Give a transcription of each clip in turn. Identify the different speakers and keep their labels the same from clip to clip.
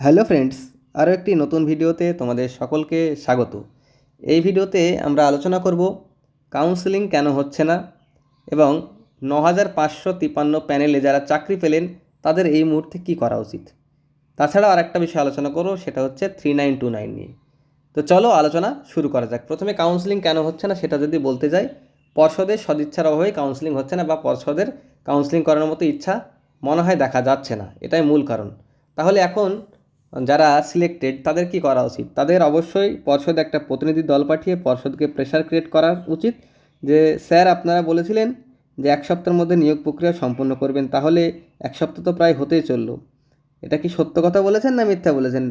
Speaker 1: Hello friends, আরও একটি নতুন ভিডিওতে তোমাদের সকলকে স্বাগত। এই ভিডিওতে আমরা আলোচনা করব কাউন্সেলিং কেন হচ্ছে না এবং ন হাজার পাঁচশো তিপান্ন প্যানেলে যারা চাকরি পেলেন, তাদের এই মুহূর্তে কী করা উচিত? তাছাড়াও আরেকটা বিষয় আলোচনা করব, সেটা হচ্ছে থ্রি নাইন টু নাইন নিয়ে। তো চলো আলোচনা শুরু করা যাক। প্রথমে কাউন্সেলিং কেন হচ্ছে না সেটা যদি বলতে যাই, পর্ষদের সদিচ্ছার অভাবে কাউন্সেলিং হচ্ছে না বা পর্ষদের কাউন্সেলিং করানোর মতো ইচ্ছা মনে হয় দেখা যাচ্ছে না, এটাই মূল কারণ। তাহলে এখন যারা সিলেক্টেড তাদের কি করা উচিত? তাদের অবশ্যই পর্ষদ একটা প্রতিনিধি দল পাঠিয়ে পর্ষদকে প্রেশার ক্রিয়েট করা উচিত। যে, স্যার, আপনারা বলেছিলেন যে, এক সপ্তাহের মধ্যে নিয়োগ প্রক্রিয়া সম্পন্ন করবেন, তাহলে এক সপ্তাহ তো প্রায় হতেই চলল। এটা কি সত্য কথা বলেছেন না মিথ্যা বলেছেন?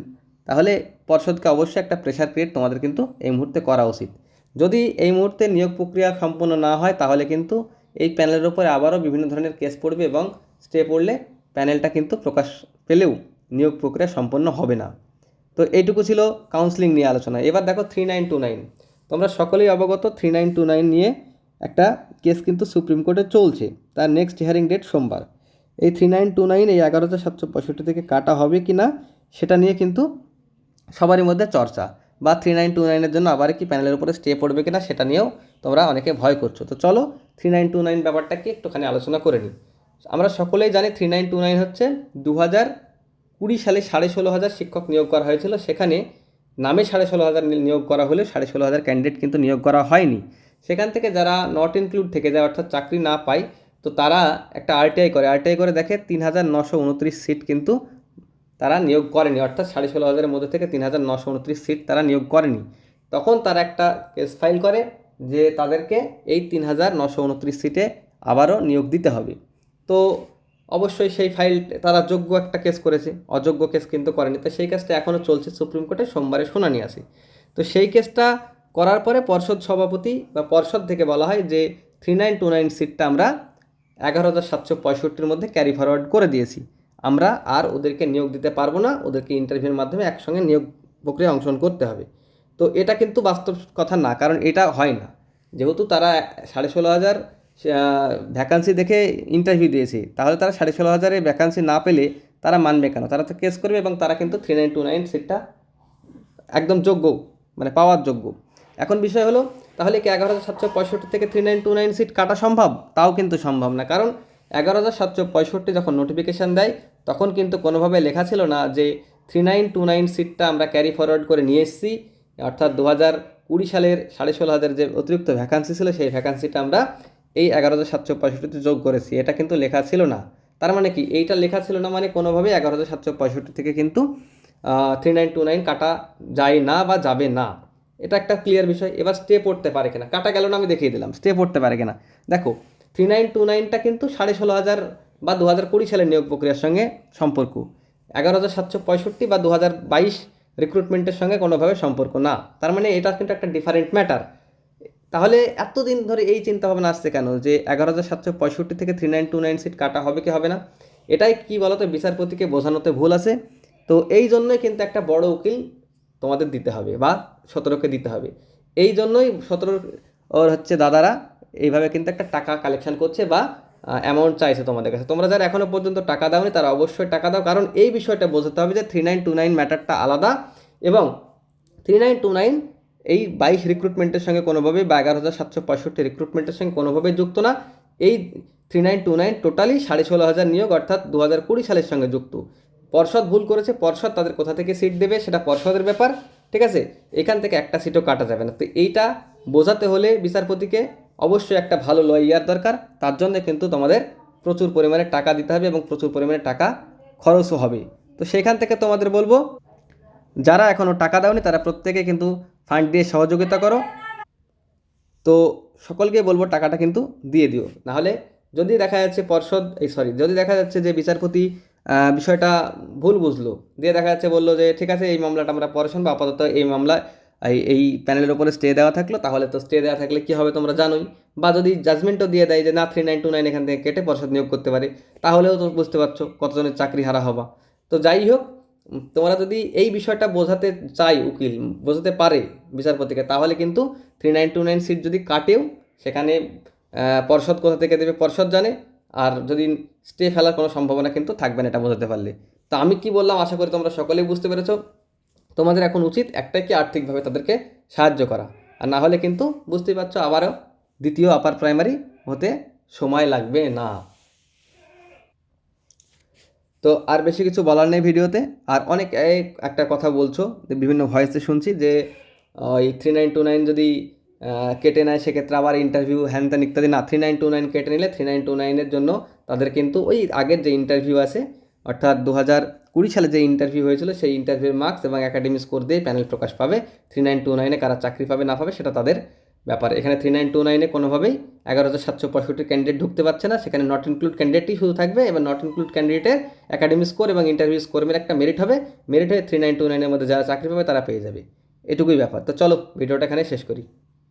Speaker 1: তাহলে পর্ষদকে অবশ্যই একটা প্রেশার ক্রিয়েট তোমাদের কিন্তু এই মুহূর্তে করা উচিত। যদি এই মুহূর্তে নিয়োগ প্রক্রিয়া সম্পন্ন না হয়, তাহলে কিন্তু এই প্যানেলের উপরে আবারও বিভিন্ন ধরনের কেস পড়বে এবং স্টে পড়লে প্যানেলটা কিন্তু প্রকাশ পেলেও নিয়োগ প্রক্রিয়া সম্পন্ন হবে না। তো এইটুকু ছিল কাউন্সিলিং নিয়ে আলোচনা। এবার দেখো থ্রি নাইন টু নাইন তোমরা সকলেই অবগত থ্রি নাইন টু নাইন নিয়ে একটা কেস কিন্তু সুপ্রিম কোর্টে চলছে। তার নেক্সট হিয়ারিং ডেট সোমবার। এই থ্রি নাইন টু নাইন এই এগারো হাজার সাতশো পঁয়ষট্টি থেকে কাটা হবে কি না, সেটা নিয়ে কিন্তু সবারই মধ্যে চর্চা। বা থ্রি নাইন টু নাইনের জন্য আবার কি প্যানেলের উপরে স্টে পড়বে কিনা সেটা নিয়েও তোমরা অনেকে ভয় করছ। তো চলো থ্রি নাইন টু নাইন ব্যাপারটাকে একটুখানি আলোচনা করে নিই। আমরা সকলেই জানি থ্রি নাইন টু নাইন হচ্ছে দু হাজার কুড়ি সালে সাড়ে ষোলো হাজার শিক্ষক নিয়োগ করা হয়েছিল। সেখানে নামে সাড়ে ষোলো হাজার নিয়োগ করা হলে সাড়ে ষোলো হাজার ক্যান্ডিডেট কিন্তু নিয়োগ করা হয়নি। সেখান থেকে যারা নট ইনক্লুড থেকে যায়, অর্থাৎ চাকরি না পায়, তো তারা একটা আরটিআই করে। আরটিআই করে দেখে তিন হাজার নশো উনত্রিশ সিট কিন্তু তারা নিয়োগ করেনি। অর্থাৎ সাড়ে ষোলো হাজারের মধ্যে থেকে তিন হাজার নশো উনত্রিশ সিট তারা নিয়োগ করেনি। তখন তারা একটা কেস ফাইল করে যে তাদেরকে এই তিন হাজার নশো উনত্রিশ সিটে আবারও নিয়োগ দিতে হবে। তো অবশ্যই সেই ফাইল তারা যোগ্য একটা কেস করেছে, অযোগ্য কেস কিন্তু করেনি। তো সেই কেসটা এখনও চলছে, সুপ্রিম কোর্টে সোমবারে শুনানি আছে। তো সেই কেসটা করার পরে পর্ষদ সভাপতি বা পর্ষদ থেকে বলা হয় যে থ্রি নাইন টু নাইন সিটটা আমরা এগারো হাজার সাতশো পঁয়ষট্টির মধ্যে ক্যারি ফরওয়ার্ড করে দিয়েছি। আমরা আর ওদেরকে নিয়োগ দিতে পারব না, ওদেরকে ইন্টারভিউর মাধ্যমে একসঙ্গে নিয়োগ প্রক্রিয়া অংশগ্রহণ করতে হবে। তো এটা কিন্তু বাস্তব কথা না, কারণ এটা হয় না। যেহেতু তারা সাড়ে ষোলো হাজার ভ্যাকান্সি দেখে ইন্টারভিউ দিয়েছে। তাহলে তারা সাড়ে ষোলো হাজারে ভ্যাকান্সি না পেলে তারা মানবে কেন? তারা তো কেস করবে এবং তারা কিন্তু থ্রি নাইন টু নাইন সিটটা একদম যোগ্য মানে পাওয়ার যোগ্য। এখন বিষয় হলো, তাহলে কি এগারো হাজার সাতশো পঁয়ষট্টি থেকে three nine two nine seat কাটা সম্ভব? তাও কিন্তু সম্ভব না। কারণ এগারো হাজার সাতশো পঁয়ষট্টি যখন নোটিফিকেশান দেয়, তখন কিন্তু কোনোভাবে লেখা ছিল না যে থ্রি নাইন টু নাইন সিটটা আমরা ক্যারি ফরওয়ার্ড করে নিয়ে এসেছি। অর্থাৎ দু হাজার কুড়ি সালের সাড়ে ষোলো হাজার যে অতিরিক্ত ভ্যাকান্সি ছিল, সেই ভ্যাকান্সিটা আমরা এই এগারো হাজার সাতশো পঁয়ষট্টিতে যোগ করেছি। এটা কিন্তু লেখা ছিল না। তার মানে কি? এইটা লেখা ছিল না মানে কোনোভাবেই এগারো হাজার সাতশো পঁয়ষট্টি থেকে কিন্তু থ্রি নাইন টু নাইন কাটা যায় না বা যাবে না। এটা একটা ক্লিয়ার বিষয়। এবার স্টে পড়তে পারে কিনা? কাটা গেল না আমি দেখিয়ে দিলাম। স্টে পড়তে পারে কিনা? দেখো থ্রি নাইন টু নাইনটা কিন্তু সাড়ে ষোলো হাজার বা দু হাজার কুড়ি সালের নিয়োগ প্রক্রিয়ার সঙ্গে সম্পর্ক। এগারো হাজার সাতশো পঁয়ষট্টি বা দু হাজার বাইশ রিক্রুটমেন্টের সঙ্গে কোনোভাবে সম্পর্ক না। তার মানে এটা কিন্তু একটা ডিফারেন্ট ম্যাটার তাহলে এতদিন ধরে এই চিন্তা ভাবনা আসছে কেন? যে এগারো হাজার সাতশো পঁয়ষট্টি থেকে three nine two nine seat কাটা হবে কি হবে না? এটাই কী বলতো? বিচারপতিকে বোঝানোতে ভুল আছে। তো এই জন্যই কিন্তু একটা বড় উকিল তোমাদের দিতে হবে বা সতেরোকে দিতে হবে। এই জন্যই সতেরো ওর হচ্ছে দাদারা এইভাবে কিন্তু একটা টাকা কালেকশন করছে বা অ্যামাউন্ট চাইছে তোমাদের কাছে। তোমরা যারা এখনও পর্যন্ত টাকা দাওনি, তারা অবশ্যই টাকা দাও। কারণ এই বিষয়টা বোঝাতে হবে যে থ্রি নাইন টু নাইন ম্যাটারটা আলাদা এবং থ্রি নাইন টু নাইন এই বাইশ রিক্রুটমেন্টের সঙ্গে কোনোভাবেই বা এগারো হাজার সাতশো পঁয়ষট্টি রিক্রুটমেন্টের সঙ্গে কোনোভাবেই যুক্ত না। এই three nine two nine totally সাড়ে ষোলো হাজার নিয়োগ অর্থাৎ দু হাজার কুড়ি সালের সঙ্গে যুক্ত। পর্ষদ ভুল করেছে, পর্ষদ তাদের কোথা থেকে সিট দেবে সেটা পর্ষদের ব্যাপার, ঠিক আছে? এখান থেকে একটা সিটও কাটা যাবে না। তো এইটা বোঝাতে হলে বিচারপতিকে অবশ্যই একটা ভালো লয়ার দরকার। তার জন্য কিন্তু তোমাদের প্রচুর পরিমাণে টাকা দিতে হবে এবং প্রচুর পরিমাণে টাকা খরচও হবে। তো সেখান থেকে তোমাদের বলব, যারা এখনও টাকা দাওনি তারা প্রত্যেকে কিন্তু ফান্ড দিয়ে সহযোগিতা করো। তো সকলকে বলব টাকাটা কিন্তু দিয়ে দিও। নাহলে যদি দেখা যাচ্ছে পর্ষদ, এই সরি যদি দেখা যাচ্ছে যে বিচারপতি বিষয়টা ভুল বুঝলো, দিয়ে দেখা যাচ্ছে বলল যে ঠিক আছে, এই মামলাটা আমরা পরে শুনব আপাতত এই মামলা এই এই প্যানেলের ওপরে স্টে দেওয়া থাকল, তাহলে তো স্টে দেওয়া থাকলে কী হবে তোমরা জানোই। বা যদি জাজমেন্টও দিয়ে দেয় যে না থ্রি নাইন টু নাইন এখান থেকে কেটে পর্ষদ নিয়োগ করতে পারে, তাহলেও তো বুঝতে পারছ কতজনের চাকরি হারা হবা। তো যাই হোক তোমরা যদি এই বিষয়টা বোঝাতে চাই, উকিল, বোঝাতে পারে বিচারপতিকে, তাহলে কিন্তু three nine two nine seat যদি কাটেও, সেখানে পর্ষদ কোথা থেকে দেবে পর্ষদ জানে, আর যদি স্টে ফেলার কোনো সম্ভাবনা কিন্তু থাকবে না এটা বোঝাতে পারলে। তো আমি কি বললাম, আশা করি তোমরা সকলেই বুঝতে পেরেছ। তোমাদের এখন উচিত একটাই কি, আর্থিকভাবে তাদেরকে সাহায্য করা। আর না হলে কিন্তু বুঝতেই পারছ, আবারও দ্বিতীয় আপার প্রাইমারি হতে সময় লাগবে না। তো আর বেশি কিছু বলার নেই ভিডিওতে। আর অনেক একটা কথা বলছো, যে বিভিন্ন ভয়েসে শুনছি যে ওই থ্রি নাইন টু নাইন যদি কেটে নেয়, সেক্ষেত্রে আবার ইন্টারভিউ হ্যান ত্যান ইত্যাদি না থ্রি নাইন টু নাইন কেটে নিলে থ্রি নাইন টু নাইনের জন্য তাদের কিন্তু ওই আগের যে ইন্টারভিউ আছে, অর্থাৎ দু হাজার কুড়ি সালে যে ইন্টারভিউ হয়েছিল, সেই ইন্টারভিউর মার্কস এবং একাডেমি স্কোর দিয়ে প্যানেল প্রকাশ পাবে। থ্রি নাইন টু নাইনে কারা চাকরি পাবে, না পাবে, সেটা তাদের ব্যাপার। এখানে থ্রি নাইন টু নাইনে কোনোভাবেই এগারো হাজার সাতশো পঁয়ষট্টি ক্যান্ডিডেট ঢুকতে পারছে না। সেখানে নট ইনক্লুড ক্যান্ডিডেটই শুধু থাকবে এবং নট ইনক্লুড ক্যান্ডিডেটের একাডেমি স্কোর এবং ইন্টারভিউ স্কোর মিলে একটা মেরিট হবে। মেরিট হয়ে থ্রি নাইন টু নাইনের মধ্যে যারা চাকরি পাবে তারা পেয়ে যাবে। এটুকুই ব্যাপার। তো চলো, ভিডিওটা এখানে শেষ করি।